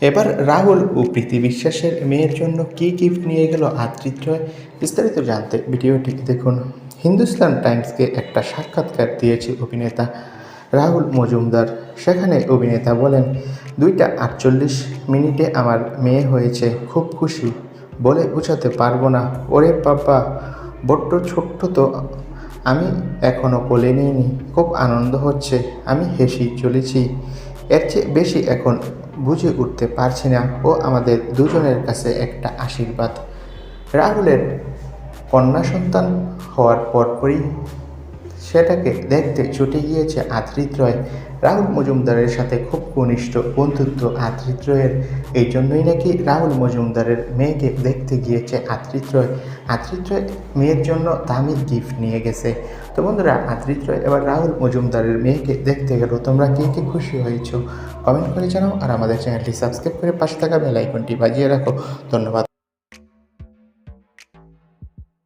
এবার রাহুল ও প্রীতি বিশ্বাসের মেয়ের জন্য কী গিফট নিয়ে গেল আদৃত্রয় বিস্তারিত জানতে ভিডিওটি দেখুন। হিন্দুস্তান টাইমসকে একটা সাক্ষাৎকার দিয়েছে অভিনেতা রাহুল মজুমদার। সেখানে অভিনেতা বলেন, দুইটা আটচল্লিশ মিনিটে আমার মেয়ে হয়েছে, খুব খুশি। বলে বোঝাতে পারব না। ওরে পাপা বড্ড ছোট্ট তো। আমি এখনও কোলে নিইনি। খুব আনন্দ হচ্ছে। আমি হেসেই চলেছি। এর চেয়ে বেশি এখন বুঝে উঠতে পারছি না ও আমাদের দুজনের কাছে একটা আশীর্বাদ। রাহুলের কন্যা সন্তান হওয়ার পরপরই সেটাকে দেখতে ছুটে গিয়েছে আদৃত রয়। রাহুল মজুমদারের সাথে খুব ঘনিষ্ঠ বন্ধুত্ব আদৃত রয়ের। এই জন্যই নাকি রাহুল মজুমদারের মেয়েকে দেখতে গিয়েছে আদৃত রয়। আদৃত রয় মেয়ের জন্য দামি গিফট নিয়ে গেছে। তো বন্ধুরা আদৃত রয়, এবার রাহুল মজুমদারের মেয়েকে দেখতে গেল। তোমরা কে কে খুশি হয়েছো? কমেন্ট করে জানাও আর আমাদের চ্যানেলটি সাবস্ক্রাইব করে পাশে থাকা বেল আইকনটি বাজিয়ে রাখো। ধন্যবাদ।